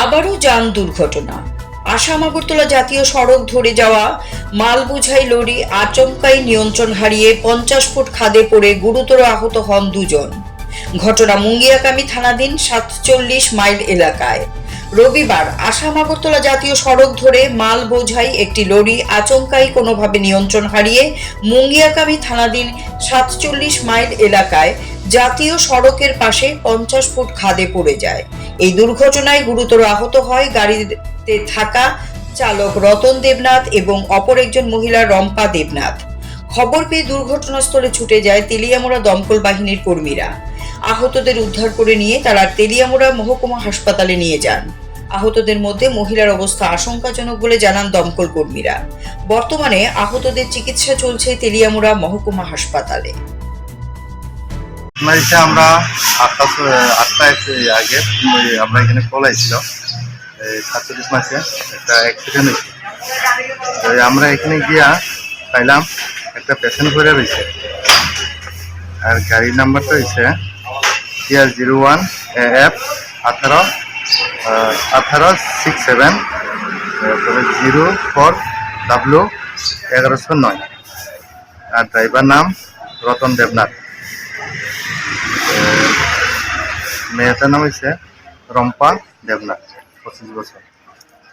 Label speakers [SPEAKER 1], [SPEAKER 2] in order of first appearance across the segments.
[SPEAKER 1] আবারও যান দুর্ঘটনা। আসাম আগরতলা জাতীয় সড়ক ধরে যাওয়া মাল বোঝাই লরি আচমকাই নিয়ন্ত্রণ হারিয়ে পঞ্চাশ ফুট খাদে পড়ে গুরুতর আহত হন দুজন। ঘটনা মুঙ্গিয়াকামী থানাধীন সাতচল্লিশ মাইল এলাকায়। রবিবার আসাম আগরতলা জাতীয় সড়ক ধরে মাল বোঝাই একটি লরি আচমকাই কোনোভাবে নিয়ন্ত্রণ হারিয়ে মুঙ্গিয়াকামী থানাধীন সাতচল্লিশ মাইল এলাকায় জাতীয় সড়কের পাশে পঞ্চাশ ফুট খাদে পড়ে যায়। এই দুর্ঘটনায় গুরুতর আহত হয় গাড়িতে থাকা চালক রতন দেবনাথ এবং অপর একজন মহিলা রম্পা দেবনাথ। খবর পেয়ে দুর্ঘটনাস্থলে ছুটে যায় তেলিয়ামোড়া দমকল বাহিনীর কর্মীরা। আহতদের উদ্ধার করে নিয়ে তারা তেলিয়ামোড়া মহকুমা হাসপাতালে নিয়ে যান। আহতদের মধ্যে মহিলার অবস্থা আশঙ্কাজনক বলে জানান দমকল কর্মীরা। বর্তমানে আহতদের চিকিৎসা চলছে তেলিয়ামোড়া মহকুমা হাসপাতালে।
[SPEAKER 2] আমরা স- আগে আমরা এখানে এই সাতচল্লিশ মাসে একটা অ্যাক্সিডেন্ট হয়েছে। আমরা এখানে গিয়া পাইলাম, একটা পেশেন্ট করে রয়েছে। আর গাড়ির নাম্বারটা হয়েছে টিআর জিরো ওয়ান এফ আঠারো আঠারো সিক্স সেভেন তারপরে জিরো ফোর ডাব্লু এগারোশো নয়। আর ড্রাইভার নাম রতন দেবনাথ। মেয়েটার নাম হয়েছে রম্পা দেবনাথ পঁচিশ বছর।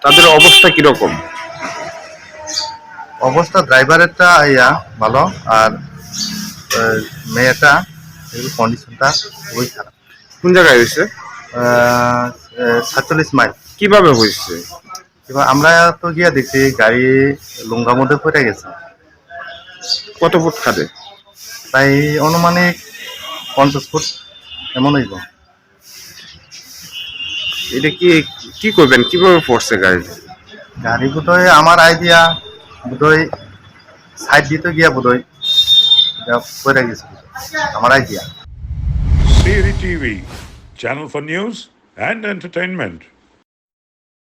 [SPEAKER 3] তাদের অবস্থা কীরকম?
[SPEAKER 2] অবস্থা ড্রাইভারেরটা ইয়া ভালো আর মেয়েটা কন্ডিশনটা খুবই খারাপ।
[SPEAKER 3] কোন জায়গায় হয়েছে
[SPEAKER 2] সাতচল্লিশ মাইল।
[SPEAKER 3] কীভাবে হয়েছে
[SPEAKER 2] এবার আমরা তো গিয়া দেখছি গাড়ি লুঙ্গার মধ্যে পড়ে গেছে।
[SPEAKER 3] কত ফুট খাদে?
[SPEAKER 2] তাই অনুমানিক পঞ্চাশ ফুট এমন হইব।
[SPEAKER 3] এটা কি কি করবেন? কীভাবে পড়ছে গাড়ি?
[SPEAKER 2] গাড়ি বোধহয় আমার আইডিয়া বোধহয় সাইড দিতে গিয়া বোধহয় পড়ে গেছে। আমার idea
[SPEAKER 4] Siri TV channel for news and entertainment.